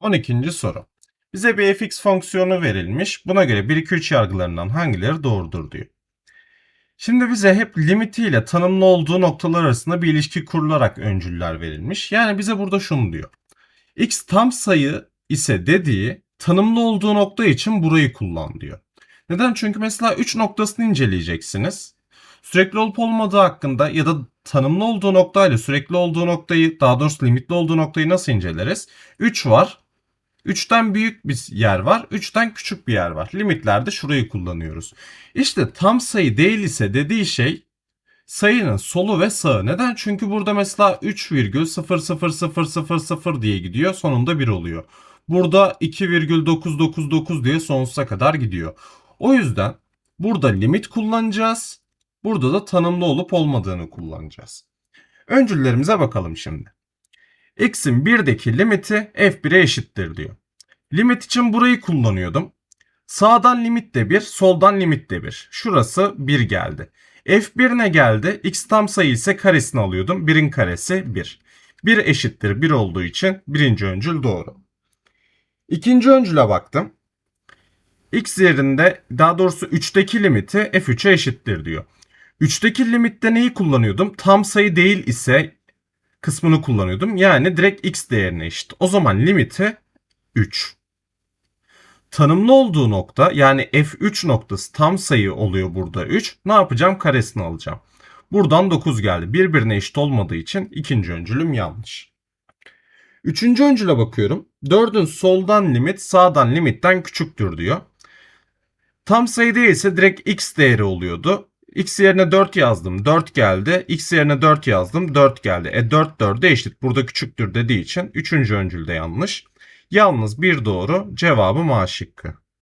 12. soru. Bize bir fx fonksiyonu verilmiş. Buna göre 1, 2, 3 yargılarından hangileri doğrudur diyor. Şimdi bize hep limitiyle tanımlı olduğu noktalar arasında bir ilişki kurularak öncüller verilmiş. Yani bize burada şunu diyor. x tam sayı ise dediği tanımlı olduğu nokta için burayı kullan diyor. Neden? Çünkü mesela 3 noktasını inceleyeceksiniz. Sürekli olup olmadığı hakkında ya da tanımlı olduğu noktayla sürekli olduğu noktayı daha doğrusu limitli olduğu noktayı nasıl inceleriz? 3 var. 3'ten büyük bir yer var. 3'ten küçük bir yer var. Limitlerde şurayı kullanıyoruz. İşte tam sayı değil ise dediği şey sayının solu ve sağı. Neden? Çünkü burada mesela 3,00000 diye gidiyor. Sonunda 1 oluyor. Burada 2,999 diye sonsuza kadar gidiyor. O yüzden burada limit kullanacağız. Burada da tanımlı olup olmadığını kullanacağız. Öncüllerimize bakalım şimdi. X'in 1'deki limiti f1'e eşittir diyor. Limit için burayı kullanıyordum. Sağdan limit de 1, soldan limit de 1. Şurası 1 geldi. F1 ne geldi? X tam sayı ise karesini alıyordum. 1'in karesi 1. 1 eşittir 1 olduğu için birinci öncül doğru. İkinci öncüle baktım. X yerinde daha doğrusu 3'teki limiti F3'e eşittir diyor. 3'teki limitte neyi kullanıyordum? Tam sayı değil ise kısmını kullanıyordum. Yani direkt x değerine eşit. O zaman limiti 3. Tanımlı olduğu nokta yani f3 noktası tam sayı oluyor burada 3. Ne yapacağım? Karesini alacağım. Buradan 9 geldi. Birbirine eşit olmadığı için ikinci öncülüm yanlış. Üçüncü öncüle bakıyorum. 4'ün soldan limit sağdan limitten küçüktür diyor. Tam sayı değilse direkt x değeri oluyordu. X yerine 4 yazdım. 4 geldi. X yerine 4 yazdım. 4 geldi. E 4 4'e eşit. Burada küçüktür dediği için 3. öncülde yanlış. Yalnız bir doğru. Cevabım A şıkkı.